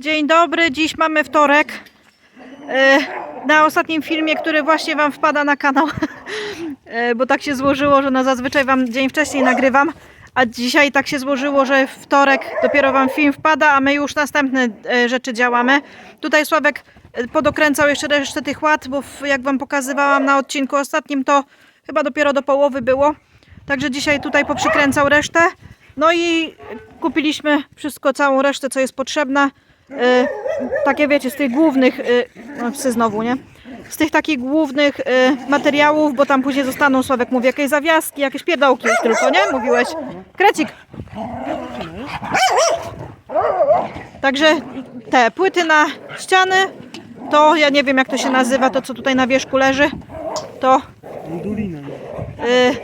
Dzień dobry, dziś mamy wtorek. E, Na ostatnim filmie, który właśnie Wam wpada na kanał, e, bo tak się złożyło, że no zazwyczaj Wam dzień wcześniej nagrywam, a dzisiaj tak się złożyło, że wtorek dopiero Wam film wpada, a my już następne e, rzeczy działamy. Tutaj Sławek podokręcał jeszcze resztę tych ład, bo jak Wam pokazywałam na odcinku ostatnim, to chyba dopiero do połowy było. Także dzisiaj tutaj poprzykręcał resztę. No i kupiliśmy wszystko, całą resztę, co jest potrzebna. E, takie wiecie, z tych głównych, e, no psy znowu, nie? Z tych takich głównych e, materiałów, bo tam później zostaną, Sławek mówi, jakieś zawiaski, jakieś pierdołki już tylko, nie? Mówiłeś. Krecik. Także te płyty na ściany, to ja nie wiem jak to się nazywa, to co tutaj na wierzchu leży, to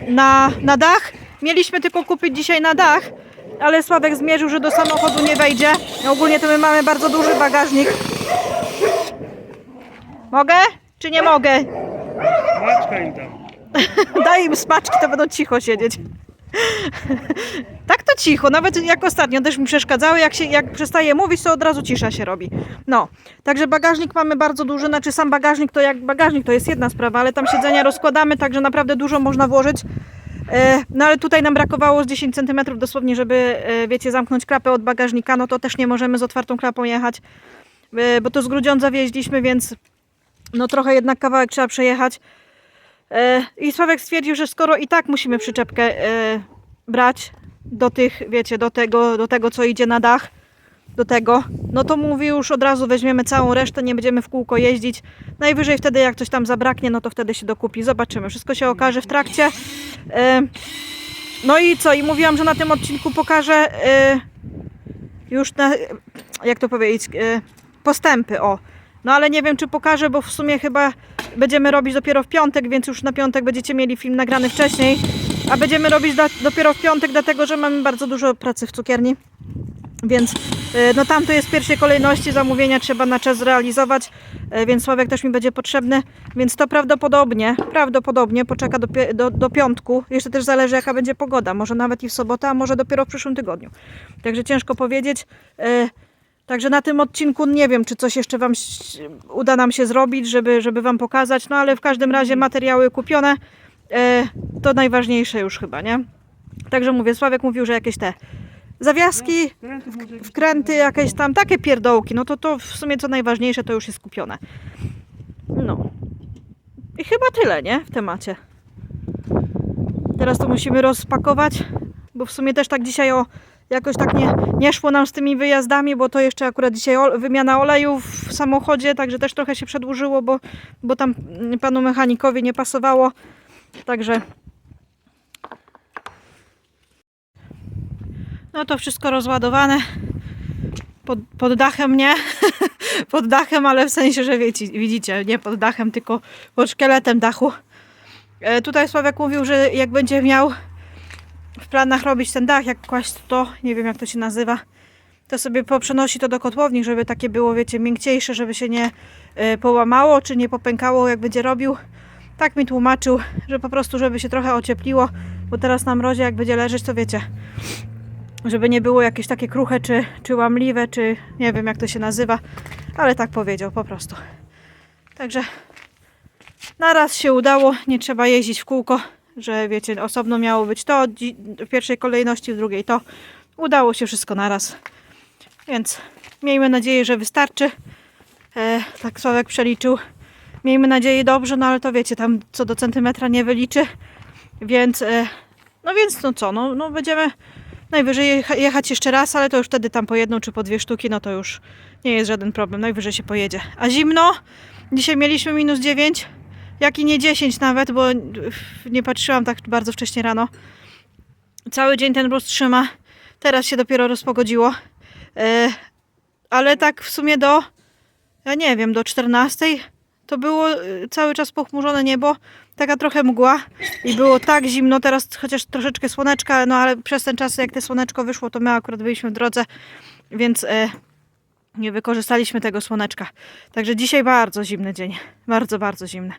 na, na dach. Mieliśmy tylko kupić dzisiaj na dach, ale Sławek zmierzył, że do samochodu nie wejdzie. Ogólnie to my mamy bardzo duży bagażnik. Mogę? Czy nie mogę? Maczka im tam. Daj im smaczki, to będą cicho siedzieć. tak to cicho, nawet jak ostatnio też mi przeszkadzały, jak, się, jak przestaje mówić, to od razu cisza się robi. No, także bagażnik mamy bardzo duży, znaczy sam bagażnik to jak bagażnik to jest jedna sprawa, ale tam siedzenia rozkładamy, także naprawdę dużo można włożyć. E, No ale tutaj nam brakowało z 10 cm dosłownie, żeby, e, wiecie, zamknąć klapę od bagażnika, no to też nie możemy z otwartą klapą jechać, e, bo to z Grudziądza wieźliśmy, więc no trochę jednak kawałek trzeba przejechać. I Sławek stwierdził, że skoro i tak musimy przyczepkę brać do tych, wiecie, do tego, do tego, co idzie na dach, do tego, no to mówi już od razu weźmiemy całą resztę, nie będziemy w kółko jeździć. Najwyżej wtedy jak coś tam zabraknie, no to wtedy się dokupi. Zobaczymy. Wszystko się okaże w trakcie. E, no i co? I mówiłam, że na tym odcinku pokażę e, już na, jak to powiedzieć, e, postępy, o. No ale nie wiem, czy pokażę, bo w sumie chyba będziemy robić dopiero w piątek, więc już na piątek będziecie mieli film nagrany wcześniej. A będziemy robić dopiero w piątek, dlatego że mamy bardzo dużo pracy w cukierni. Więc no tam to jest w pierwszej kolejności zamówienia trzeba na czas zrealizować, y, więc Sławek też mi będzie potrzebny, więc to prawdopodobnie, prawdopodobnie poczeka do, do, do piątku. Jeszcze też zależy jaka będzie pogoda, może nawet i w sobotę, a może dopiero w przyszłym tygodniu. Także ciężko powiedzieć. Y, Także na tym odcinku nie wiem, czy coś jeszcze Wam uda nam się zrobić, żeby, żeby Wam pokazać, no ale w każdym razie materiały kupione, e, to najważniejsze już chyba, nie? Także mówię, Sławek mówił, że jakieś te zawiaski, wkręty, jakieś tam takie pierdołki, no to to w sumie co najważniejsze to już jest kupione. No. I chyba tyle, nie? W temacie. Teraz to musimy rozpakować, bo w sumie też tak dzisiaj o jakoś tak nie, nie szło nam z tymi wyjazdami, bo to jeszcze akurat dzisiaj ol- wymiana oleju w samochodzie, także też trochę się przedłużyło, bo, bo tam panu mechanikowi nie pasowało. Także no to wszystko rozładowane. Pod, pod dachem nie, pod dachem, ale w sensie, że wiecie, widzicie, nie pod dachem, tylko pod szkieletem dachu. E, tutaj Sławek mówił, że jak będzie miał w planach robić ten dach, jak kłaść to, nie wiem jak to się nazywa, to sobie poprzenosi to do kotłowni, żeby takie było, wiecie, miękciejsze, żeby się nie e, połamało, czy nie popękało, jak będzie robił. Tak mi tłumaczył, że po prostu, żeby się trochę ociepliło, bo teraz na mrozie, jak będzie leżeć, to wiecie, żeby nie było jakieś takie kruche, czy, czy łamliwe, czy nie wiem jak to się nazywa, ale tak powiedział po prostu. Także na raz się udało, nie trzeba jeździć w kółko, że wiecie, osobno miało być to, w pierwszej kolejności, w drugiej to. Udało się wszystko naraz. Więc miejmy nadzieję, że wystarczy. E, tak Sławek przeliczył. Miejmy nadzieję dobrze, no ale to wiecie, tam co do centymetra nie wyliczy. Więc, e, no więc no co, no, no będziemy najwyżej jecha- jechać jeszcze raz, ale to już wtedy tam po jedną czy po dwie sztuki, no to już nie jest żaden problem, najwyżej się pojedzie. A zimno? Dzisiaj mieliśmy minus 9, jak i nie 10 nawet, bo nie patrzyłam tak bardzo wcześnie rano. Cały dzień ten mróz trzyma. Teraz się dopiero rozpogodziło. E, ale tak w sumie do, ja nie wiem, do 14 to było e, cały czas pochmurzone niebo, taka trochę mgła i było tak zimno, teraz chociaż troszeczkę słoneczka, no ale przez ten czas jak te słoneczko wyszło, to my akurat byliśmy w drodze, więc e, nie wykorzystaliśmy tego słoneczka. Także dzisiaj bardzo zimny dzień, bardzo, bardzo zimny.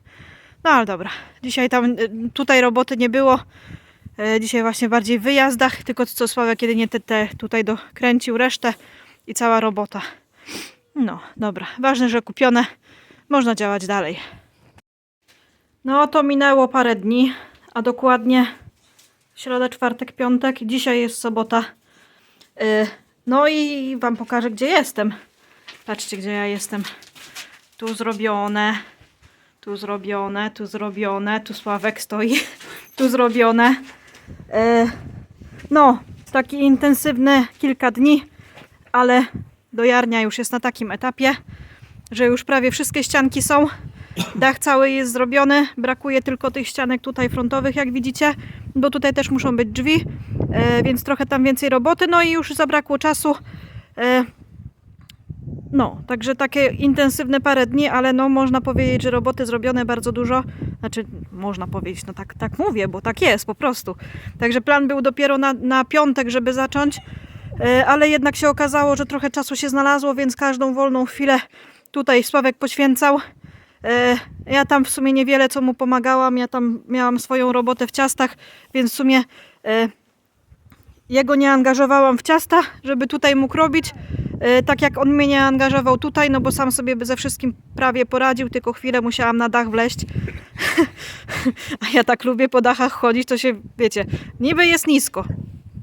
No ale dobra, dzisiaj tam, e, tutaj roboty nie było, E, Dzisiaj właśnie bardziej w wyjazdach, tylko co Sławek jedynie te, te tutaj dokręcił resztę i cała robota. No, dobra. Ważne, że kupione. Można działać dalej. No, to minęło parę dni, a dokładnie środa, czwartek, piątek. Dzisiaj jest sobota. Yy, no i wam pokażę, gdzie jestem. Patrzcie, gdzie ja jestem. Tu zrobione, tu zrobione, tu zrobione, tu Sławek stoi, tu zrobione. Yy, no, taki intensywny kilka dni, ale dojarnia już jest na takim etapie, że już prawie wszystkie ścianki są. Dach cały jest zrobiony, brakuje tylko tych ścianek tutaj frontowych, jak widzicie, bo tutaj też muszą być drzwi, e, więc trochę tam więcej roboty, no i już zabrakło czasu. E, no, także takie intensywne parę dni, ale no można powiedzieć, że roboty zrobione bardzo dużo. Znaczy, można powiedzieć, no tak, tak mówię, bo tak jest po prostu. Także plan był dopiero na, na piątek, żeby zacząć, e, ale jednak się okazało, że trochę czasu się znalazło, więc każdą wolną chwilę tutaj Sławek poświęcał. E, Ja tam w sumie niewiele co mu pomagałam, ja tam miałam swoją robotę w ciastach, więc w sumie e, jego nie angażowałam w ciasta, żeby tutaj mógł robić, e, tak jak on mnie nie angażował tutaj, no bo sam sobie by ze wszystkim prawie poradził, tylko chwilę musiałam na dach wleźć. A ja tak lubię po dachach chodzić, to się, wiecie, niby jest nisko.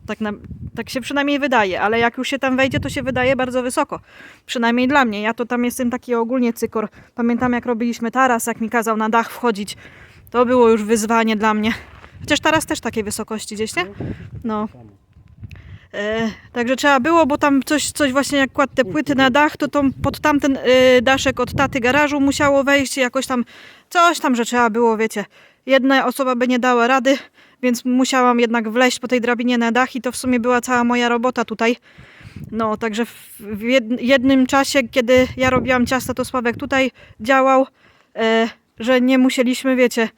Tak, na, tak się przynajmniej wydaje, ale jak już się tam wejdzie, to się wydaje bardzo wysoko. Przynajmniej dla mnie. Ja to tam jestem taki ogólnie cykor. Pamiętam jak robiliśmy taras, jak mi kazał na dach wchodzić. To było już wyzwanie dla mnie. Chociaż taras też takiej wysokości gdzieś, nie? No. E, także trzeba było, bo tam coś, coś właśnie jak kładł te płyty na dach, to pod tamten e, daszek od taty garażu musiało wejść jakoś tam, coś tam, że trzeba było, wiecie. Jedna osoba by nie dała rady, więc musiałam jednak wleźć po tej drabinie na dach i to w sumie była cała moja robota tutaj. No, także w w jed- jednym czasie, kiedy ja robiłam ciasta, to Sławek tutaj działał, e, że nie musieliśmy, wiecie,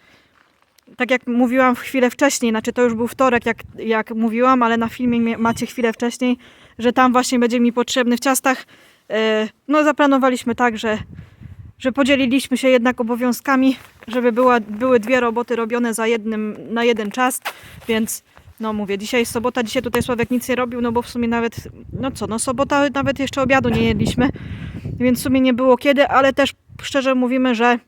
tak jak mówiłam chwilę wcześniej, znaczy to już był wtorek, jak, jak mówiłam, ale na filmie mie- macie chwilę wcześniej, że tam właśnie będzie mi potrzebny w ciastach. E, No, zaplanowaliśmy tak, że, że podzieliliśmy się jednak obowiązkami, żeby była, były dwie roboty robione za jednym, na jeden czas, więc no mówię, dzisiaj jest sobota, dzisiaj tutaj Sławek nic nie robił, no bo w sumie nawet, no co, no sobota nawet jeszcze obiadu nie jedliśmy, więc w sumie nie było kiedy, ale też szczerze mówimy, że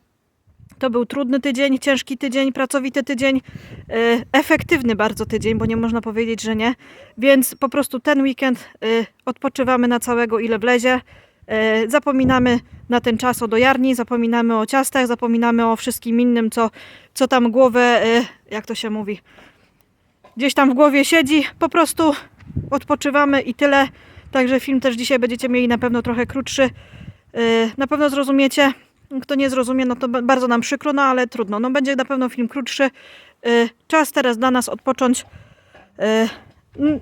to był trudny tydzień, ciężki tydzień, pracowity tydzień, e, efektywny bardzo tydzień, bo nie można powiedzieć, że nie. Więc po prostu ten weekend e, odpoczywamy na całego ile wlezie. E, Zapominamy na ten czas o dojarni, zapominamy o ciastach, zapominamy o wszystkim innym, co, co tam głowę, e, jak to się mówi, gdzieś tam w głowie siedzi. Po prostu odpoczywamy i tyle. Także film też dzisiaj będziecie mieli na pewno trochę krótszy. E, Na pewno zrozumiecie. Kto nie zrozumie, no to ba- bardzo nam przykro, no ale trudno. No będzie na pewno film krótszy. Czas teraz dla nas odpocząć.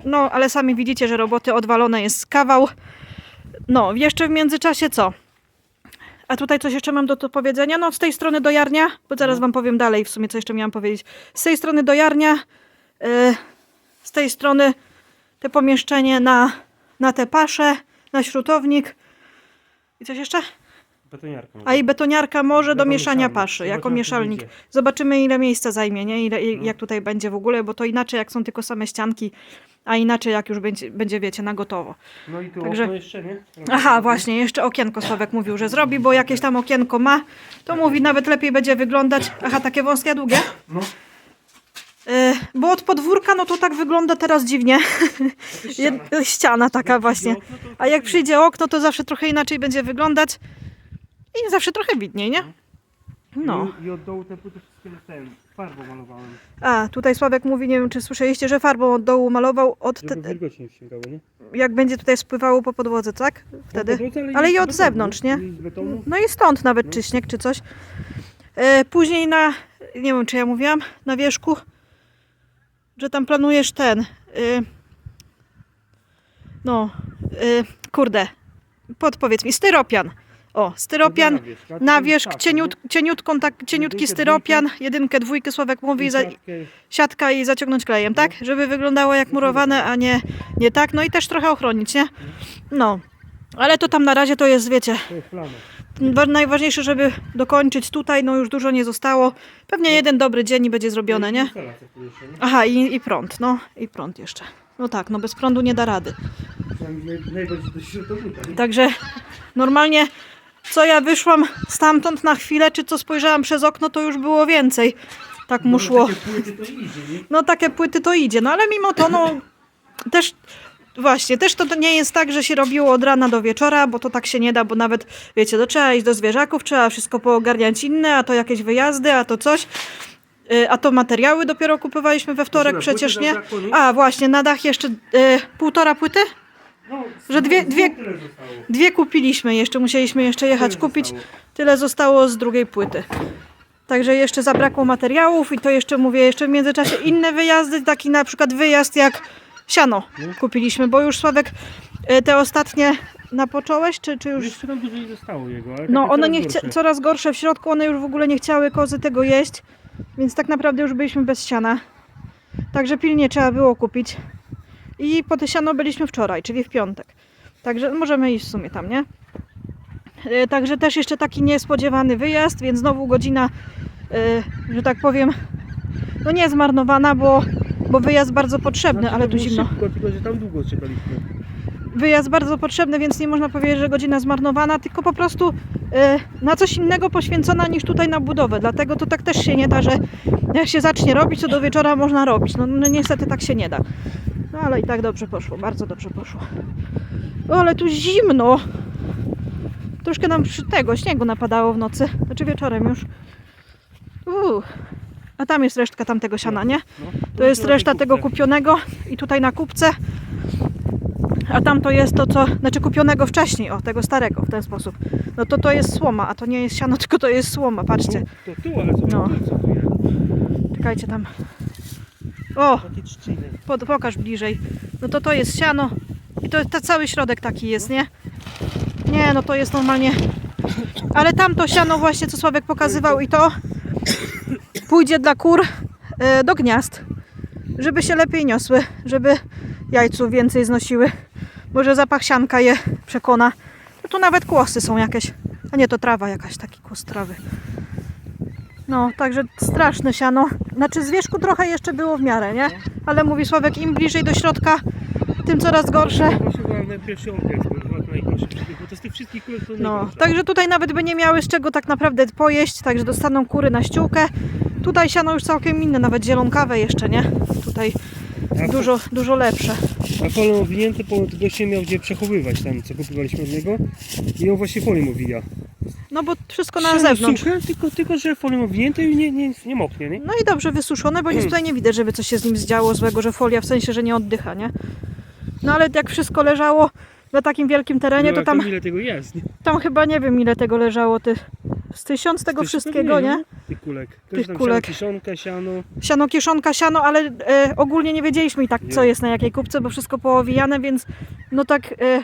No, ale sami widzicie, że roboty odwalone jest kawał. No, jeszcze w międzyczasie co? A tutaj coś jeszcze mam do, do powiedzenia. No, z tej strony dojarnia, bo zaraz wam powiem dalej w sumie, co jeszcze miałam powiedzieć. Z tej strony dojarnia, y, z tej strony te pomieszczenie na, na te pasze, na śrutownik. I coś jeszcze? Betoniarka. A i betoniarka może do mieszania paszy, jako mieszalnik. Zobaczymy ile miejsca zajmie, nie? Ile, i- No. jak tutaj będzie w ogóle, bo to inaczej jak są tylko same ścianki, a inaczej jak już będzie, będzie wiecie, na gotowo. No i tu Także- okno jeszcze, nie? Aha, właśnie, jeszcze okienko Sławek mówił, że zrobi, bo jakieś tam okienko ma, to mówi nawet lepiej będzie wyglądać. Aha, takie wąskie, a długie? No, Yy, bo od podwórka, no to tak wygląda teraz dziwnie. ściana. Jed- ściana taka właśnie. okno, to- A jak przyjdzie okno, to zawsze trochę inaczej będzie wyglądać i zawsze trochę widniej, nie? No. I, I od dołu te płyty wszystkie ten, farbą malowałem. A, tutaj Sławek mówi, nie wiem czy słyszeliście, że farbą od dołu malował, od te, Żeby nie nie? jak będzie tutaj spływało po podłodze, tak? Wtedy. Ale i od zewnątrz, nie? I z betonu. No i stąd nawet czy śnieg, czy coś. E, później na, nie wiem czy ja mówiłam, na wierzchu, że tam planujesz ten, e, no, e, kurde, podpowiedz mi, styropian. O, styropian, Na wierzch, a na wierzch cieniut, cieniutką, tak, cieniutki styropian, jedynkę, dwójkę Sławek mówi, za, siatka i zaciągnąć klejem, tak? Żeby wyglądało jak murowane, a nie, nie tak. No i też trochę ochronić, nie? No. Ale to tam na razie to jest, wiecie, najważniejsze, żeby dokończyć tutaj, no już dużo nie zostało. Pewnie jeden dobry dzień i będzie zrobione, nie? Aha, i, i prąd, no i prąd jeszcze. No tak, no bez prądu nie da rady. Także Normalnie co ja wyszłam stamtąd na chwilę, czy co spojrzałam przez okno, to już było więcej. Tak mu szło. Takie płyty to idzie, nie? No takie płyty to idzie, no ale mimo to no też właśnie, też to nie jest tak, że się robiło od rana do wieczora, bo to tak się nie da, bo nawet wiecie, to trzeba iść do zwierzaków, trzeba wszystko poogarniać inne, a to jakieś wyjazdy, a to coś. Y, A to materiały dopiero kupowaliśmy we wtorek przecież, nie? A właśnie, na dach jeszcze y, półtora płyty? No, Że dwie- dwie- tyle zostało. Dwie kupiliśmy jeszcze, musieliśmy jeszcze jechać Tyle kupić. zostało. Tyle zostało z drugiej płyty. Także jeszcze zabrakło materiałów i to jeszcze mówię, jeszcze w międzyczasie inne wyjazdy, taki na przykład wyjazd jak siano kupiliśmy, bo już Sławek y, te ostatnie napocząłeś, czy, czy już... Jeszcze tam dużo nie zostało jego, ale No takie one coraz nie chcia... gorsze. coraz gorsze w środku, one już w ogóle nie chciały kozy tego jeść, więc tak naprawdę już byliśmy bez siana. Także pilnie trzeba było kupić. I po byliśmy wczoraj, czyli w piątek. Także możemy iść w sumie tam, nie? E, Także też jeszcze taki niespodziewany wyjazd, więc znowu godzina, e, że tak powiem, no nie zmarnowana, bo, bo wyjazd bardzo potrzebny, Znaczy, ale tu zimno. Szybko, tylko że tam długo czekaliśmy. wyjazd bardzo potrzebny, więc nie można powiedzieć, że godzina zmarnowana, tylko po prostu e, na coś innego poświęcona niż tutaj na budowę. Dlatego to tak też się nie da, że jak się zacznie robić, to do wieczora można robić. No, no niestety tak się nie da. No ale i tak dobrze poszło, bardzo dobrze poszło. O, ale tu zimno. Troszkę nam przy tego śniegu napadało w nocy, znaczy wieczorem już. Uuu. A tam jest resztka tamtego siana, nie? No, To jest na reszta tego kupionego i tutaj na kupce. A tam to jest to, co, znaczy kupionego wcześniej, o, tego starego w ten sposób. No to to jest słoma, a to nie jest siano, tylko to jest słoma, patrzcie. Tu, to tu, ale zobacz, No. jest. Czekajcie tam. O, Takie trzciny. pod, pokaż bliżej. No to to jest siano i to, to cały środek taki jest, nie? Nie, no to jest normalnie... Ale tamto siano właśnie, co Sławek pokazywał i to pójdzie dla kur e, do gniazd, żeby się lepiej niosły, żeby jajców więcej znosiły. Może zapach sianka je przekona. No tu nawet kłosy są jakieś. A nie, to trawa jakaś, taki kłos trawy. No, także straszne siano. Znaczy z wierzchu trochę jeszcze było w miarę, nie? Ale mówi Sławek, im bliżej do środka, tym coraz gorsze. To najgorsze, bo to z tych wszystkich to No, także tutaj nawet by nie miały z czego tak naprawdę pojeść, także dostaną kury na ściółkę. Tutaj siano już całkiem inne, nawet zielonkawe jeszcze, nie? Tutaj dużo, dużo lepsze. A folią owinięty, bo goście miał gdzie przechowywać tam, co kupowaliśmy od niego. I on właśnie folią owija. No bo wszystko na Siano zewnątrz. Suche, tylko, tylko, że folią owinięte i nie, nie, nie moknie, nie? No i dobrze wysuszone, bo nic tutaj nie widać, żeby coś się z nim zdziało złego, że folia w sensie, że nie oddycha, nie? No ale jak wszystko leżało na takim wielkim terenie, No, to tam, ile tego jest, nie? tam chyba nie wiem ile tego leżało, ty, z tysiąc tego Też wszystkiego, pewnie, nie? no, Tych kulek. To Tych kulek. siano, kiszonka, siano. Siano, kieszonka, siano, ale e, ogólnie nie wiedzieliśmy i tak co Nie. jest na jakiej kupce, bo wszystko poowijane, więc no tak e,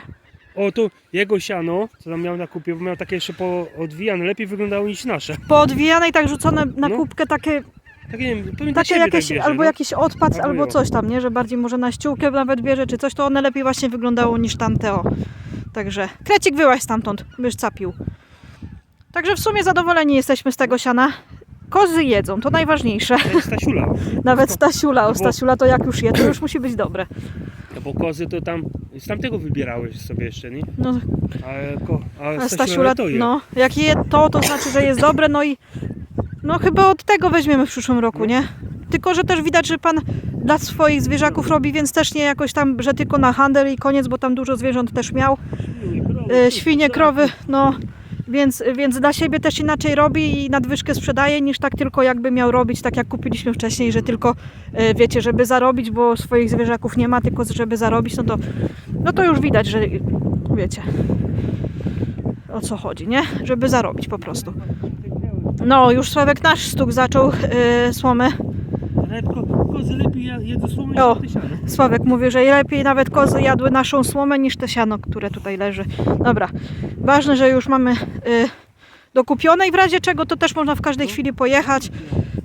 O, to jego siano, co tam miał na kupie, bo miał takie jeszcze poodwijane, lepiej wyglądało niż nasze. poodwijane i tak rzucone na No. kubkę takie, Takie, nie wiem, pewnie dla takie siebie jakieś, tak bierze, albo no. jakiś odpad, Albo albo jo. coś tam, nie? Że bardziej może na ściółkę nawet bierze czy coś, to one lepiej właśnie wyglądało niż tamte, o. Także krecik wyłaź stamtąd, byś capił. Także w sumie zadowoleni jesteśmy z tego siana. Kozy jedzą, to najważniejsze. To jest Stasiula. Nawet Stasiula, o bo- Stasiula to jak już je, to już musi być dobre. No bo kozy to tam, z tamtego wybierałeś sobie jeszcze, nie? No, A, ko, a, A Stasiula, to je. no, jak je to, to znaczy, że jest dobre, no i no chyba od tego weźmiemy w przyszłym roku, nie? Tylko, że też widać, że pan dla swoich zwierzaków robi, więc też nie jakoś tam, że tylko na handel i koniec, bo tam dużo zwierząt też miał. Świnie, krowy, E, świnie, krowy, no, więc, więc dla siebie też inaczej robi i nadwyżkę sprzedaje, niż tak tylko jakby miał robić, tak jak kupiliśmy wcześniej, że tylko, e, wiecie, żeby zarobić, bo swoich zwierzaków nie ma, tylko żeby zarobić, no to, no to już widać, że wiecie, o co chodzi, nie? Żeby zarobić po prostu. No, już Sławek nasz stuk zaczął yy, słomy. Kozy lepiej jedzą słomę niż O. te siano. Sławek mówi, że lepiej nawet kozy jadły naszą słomę niż te siano, które tutaj leży. Dobra, ważne, że już mamy yy, dokupione i w razie czego to też można w każdej chwili pojechać,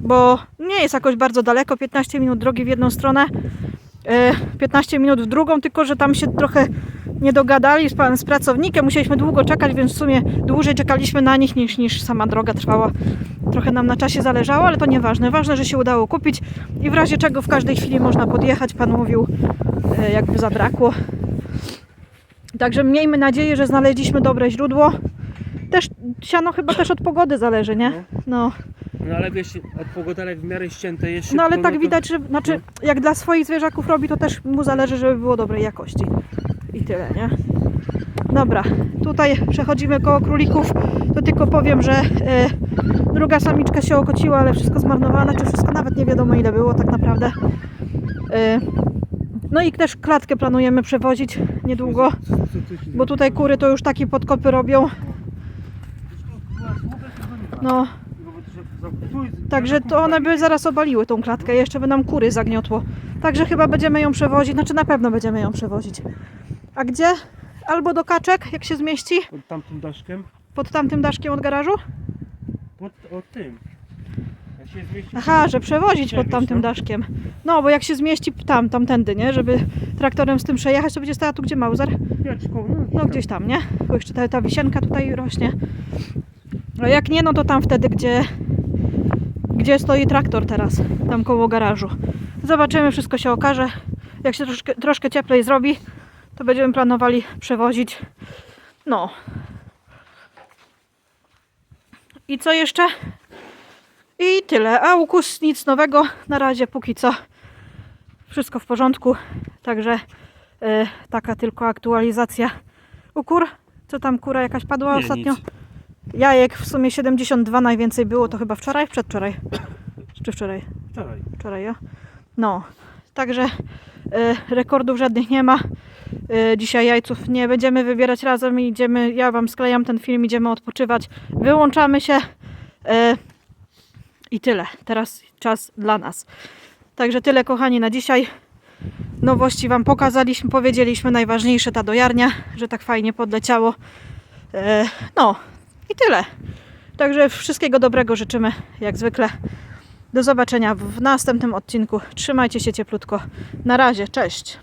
bo nie jest jakoś bardzo daleko, 15 minut drogi w jedną stronę, yy, 15 minut w drugą, tylko że tam się trochę nie dogadali z, pan, z pracownikiem, musieliśmy długo czekać, więc w sumie dłużej czekaliśmy na nich niż, niż sama droga trwała. Trochę nam na czasie zależało, ale to nieważne. Ważne, że się udało kupić i w razie czego w każdej chwili można podjechać. Pan mówił, e, jakby zabrakło. Także miejmy nadzieję, że znaleźliśmy dobre źródło. Też siano chyba też od pogody zależy, nie? No, No ale wiesz, od pogodelek w miarę ścięte jest no ale tak to- widać, że znaczy jak dla swoich zwierzaków robi, to też mu zależy, żeby było dobrej jakości. I tyle, nie? Dobra, tutaj przechodzimy koło królików. To tylko powiem, że e, druga samiczka się okociła, ale wszystko zmarnowane, czy wszystko nawet nie wiadomo ile było tak naprawdę. E, no i też klatkę planujemy przewozić niedługo, bo tutaj kury to już takie podkopy robią. No, Także to one by zaraz obaliły tą klatkę, jeszcze by nam kury zagniotło. Także chyba będziemy ją przewozić, znaczy na pewno będziemy ją przewozić. A gdzie? Albo do kaczek, jak się zmieści, Pod tamtym daszkiem? pod tamtym daszkiem od garażu? Pod, od tym. Jak się zmieści... Aha, że przewozić pod tamtym no. daszkiem. No, bo jak się zmieści tam, tamtędy, nie? Żeby traktorem z tym przejechać, to będzie stała tu, gdzie Mauser. No, No gdzieś tam, nie? Bo jeszcze ta, ta wisienka tutaj rośnie. A jak nie, no to tam wtedy, gdzie, gdzie stoi traktor teraz, tam koło garażu. Zobaczymy, wszystko się okaże. Jak się troszkę, troszkę cieplej zrobi, to będziemy planowali przewozić. No. I co jeszcze? I tyle. A ukus nic nowego na razie, póki co. Wszystko w porządku. Także e, taka tylko aktualizacja u kur. Co tam kura jakaś padła Nie, ostatnio? nic. Jajek w sumie 72 najwięcej było, to chyba wczoraj, przedwczoraj. Czy wczoraj? Wczoraj. Wczoraj, ja. No, także e, rekordów żadnych nie ma. E, dzisiaj jajców nie będziemy wybierać razem, idziemy, ja Wam sklejam ten film, idziemy odpoczywać, wyłączamy się e, i tyle. Teraz czas dla nas. Także tyle kochani na dzisiaj. Nowości Wam pokazaliśmy, powiedzieliśmy najważniejsze ta dojarnia, że tak fajnie podleciało. E, no i tyle. Także wszystkiego dobrego życzymy jak zwykle. Do zobaczenia w następnym odcinku. Trzymajcie się cieplutko. Na razie, cześć.